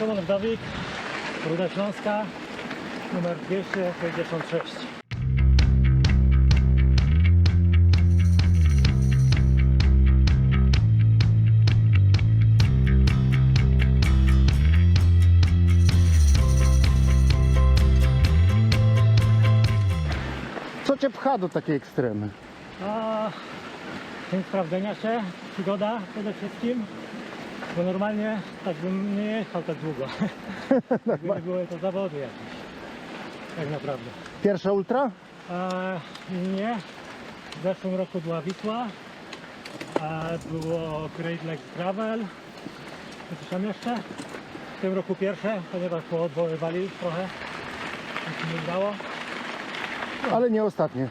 Szymon Wdowik, Ruda Śląska, numer 266. Co cię pcha do takiej ekstremy? A sprawdzenia się, przygoda przede wszystkim, bo normalnie tak bym nie jechał tak długo. Jakby nie były to zawody jakieś, tak naprawdę. Pierwsza ultra? A, nie, w zeszłym roku była Wisła, a było Great Lakes Travel, co tam jeszcze? W tym roku pierwsze, ponieważ poodwoływali trochę, jak się nie udało. Ale nie ostatnie.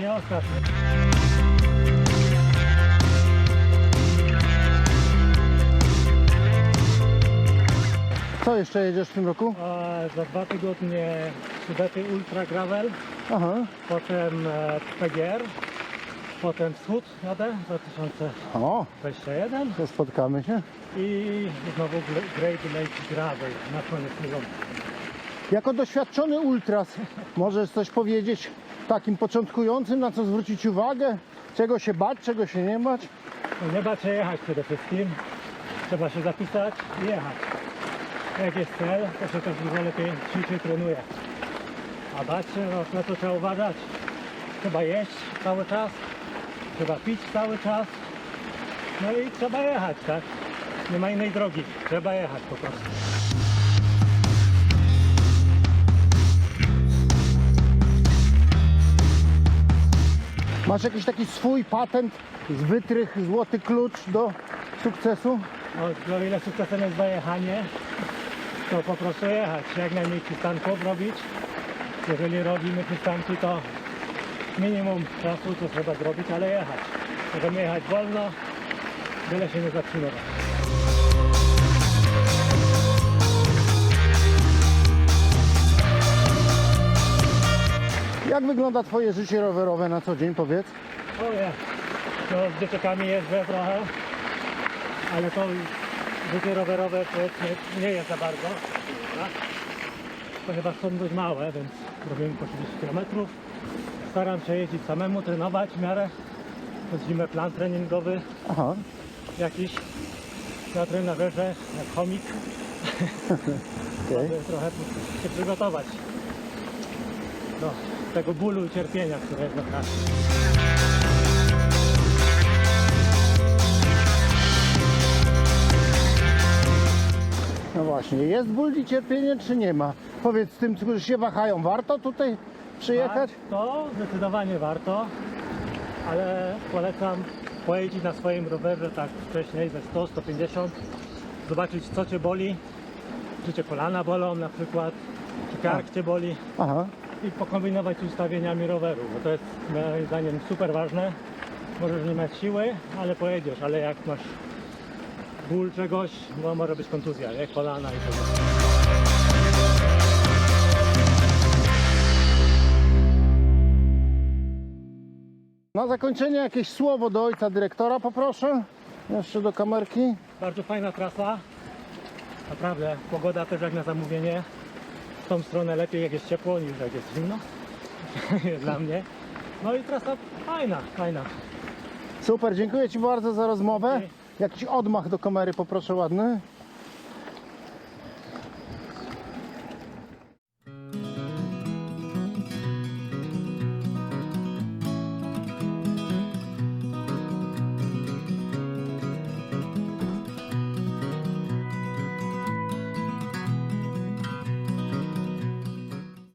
Nie ostatnio. Co jeszcze jedziesz w tym roku? A za dwa tygodnie Sudety Ultra Gravel, Aha. potem e, PGR, potem Wschód jadę 2021 O, to spotkamy się. i znowu Gl- Great Lake Gravel na koniec sezonu. Jako doświadczony ultras możesz coś powiedzieć takim początkującym, na co zwrócić uwagę? Czego się bać, czego się nie bać? No nie bać się jechać przede wszystkim, trzeba się zapisać i jechać. Jak jest cel, to się też dużo lepiej ćwiczy, trenuje. A bać się, no na to trzeba uważać. Trzeba jeść cały czas, trzeba pić cały czas, no i trzeba jechać, tak? Nie ma innej drogi, trzeba jechać po prostu. Masz jakiś taki swój patent, z wytrych, złoty klucz do sukcesu? No, o ile sukcesem jest dojechanie, to po prostu jechać, jak najmniej przystanków robić. Jeżeli robimy przystanki, to minimum czasu to trzeba zrobić, ale jechać. Możemy jechać wolno, byle się nie zatrzymywać. Jak wygląda Twoje życie rowerowe na co dzień, powiedz? O nie, no z dzieciakami jeżdżę trochę, ale to życie rowerowe powiedzmy nie jest za bardzo, tak? ponieważ są dość małe, więc robimy po 30 km. Staram się jeździć samemu, trenować w miarę. Zimę plan treningowy Aha. jakiś na trenażerze, jak chomik, żeby trochę się przygotować do tego bólu i cierpienia, które jest na. Właśnie, jest ból i cierpienie, czy nie ma? Powiedz tym, którzy się wahają, warto tutaj przyjechać? To zdecydowanie warto, ale polecam pojeździć na swoim rowerze tak wcześniej ze 100-150, zobaczyć co Cię boli, czy Cię kolana bolą na przykład, czy kark Cię boli Aha. i pokombinować z ustawieniami roweru, bo to jest moim zdaniem super ważne. Możesz nie mieć siły, ale pojedziesz, ale jak masz ból czegoś, bo może być kontuzja, kolana i tak dalej. Na zakończenie jakieś słowo do ojca dyrektora poproszę. Jeszcze do kamerki. Bardzo fajna trasa. Naprawdę, pogoda też jak na zamówienie. W tą stronę lepiej jak jest ciepło niż jak jest zimno. Dla mnie. No i trasa fajna, fajna. Super, dziękuję Ci bardzo za rozmowę. Jakiś odmach do kamery poproszę ładny.